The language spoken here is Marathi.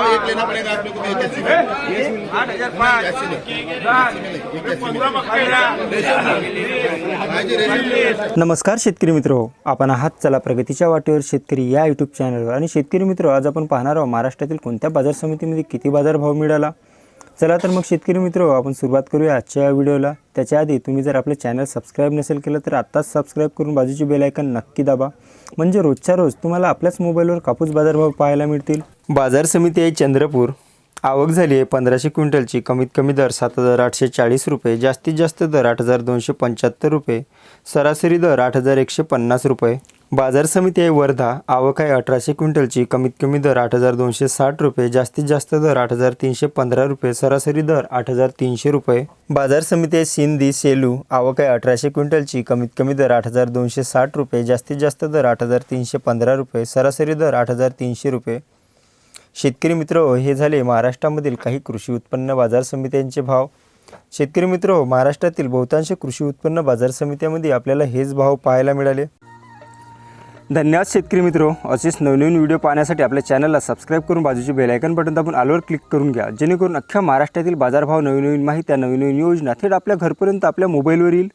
आठ हजार पाच। दहा पंधरा मका नमस्कार शेतकरी मित्र आपण आहात चला प्रगतीच्या वाटेवर शेतकरी या यूट्यूब चॅनलवर आणि शेतकरी मित्र आज आपण पाहणार आहोत महाराष्ट्रातील कोणत्या बाजार समितीमध्ये किती बाजारभाव मिळाला? चला तर मग शेतकरी मित्र आपण सुरुवात करूया आजच्या या व्हिडिओला. त्याच्या आधी तुम्ही जर आपलं चॅनल सबस्क्राईब नसेल केलं तर आत्ताच सबस्क्राईब करून बाजूची बेल आयकन नक्की दाबा. म्हणजे रोजच्या रोज तुम्हाला आपल्याच मोबाईलवर कापूस बाजारभाव पाहायला मिळतील. बाजार समिती आहे चंद्रपूर. आवक झाली आहे पंधराशे क्विंटलची. कमीत कमी दर सात हजार आठशे चाळीस रुपये जास्तीत जास्त दर आठ हजार दोनशे पंच्याहत्तर रुपये सरासरी दर आठ हजार एकशे पन्नास रुपये. बाजार समिती आहे वर्धा. आवक आहे अठराशे क्विंटलची. कमीत कमी दर आठ हजार दोनशे साठ रुपये जास्तीत जास्त दर आठ हजार तीनशे पंधरा रुपये सरासरी दर आठ हजार तीनशे रुपये. बाजार समिती आहे सिंधी सेलू. आवक आहे अठराशे क्विंटलची. कमीत कमी दर आठ हजार दोनशे साठ रुपये जास्तीत जास्त दर आठ हजार तीनशे पंधरा रुपये सरासरी दर आठ हजार तीनशे रुपये. शेतकरी मित्र हे झाले महाराष्ट्रामधील काही कृषी उत्पन्न बाजार समित्यांचे भाव. शेतकरी मित्र महाराष्ट्रातील बहुतांश कृषी उत्पन्न बाजार समित्यामध्ये आपल्याला हेच भाव पाहायला मिळाले. धन्यवाद शेतकरी मित्र. असेच नवनवीन व्हिडिओ पाहण्यासाठी आपल्या चॅनलला सबस्क्राईब करून बाजूची बेलायकन बटन दाबून आलोवर क्लिक करून घ्या. जेणेकरून अख्ख्या महाराष्ट्रातील बाजारभाव नवीन नवीन माहित्या नवीन नवीन योजना थेट आपल्या घरपर्यंत आपल्या मोबाईलवर येईल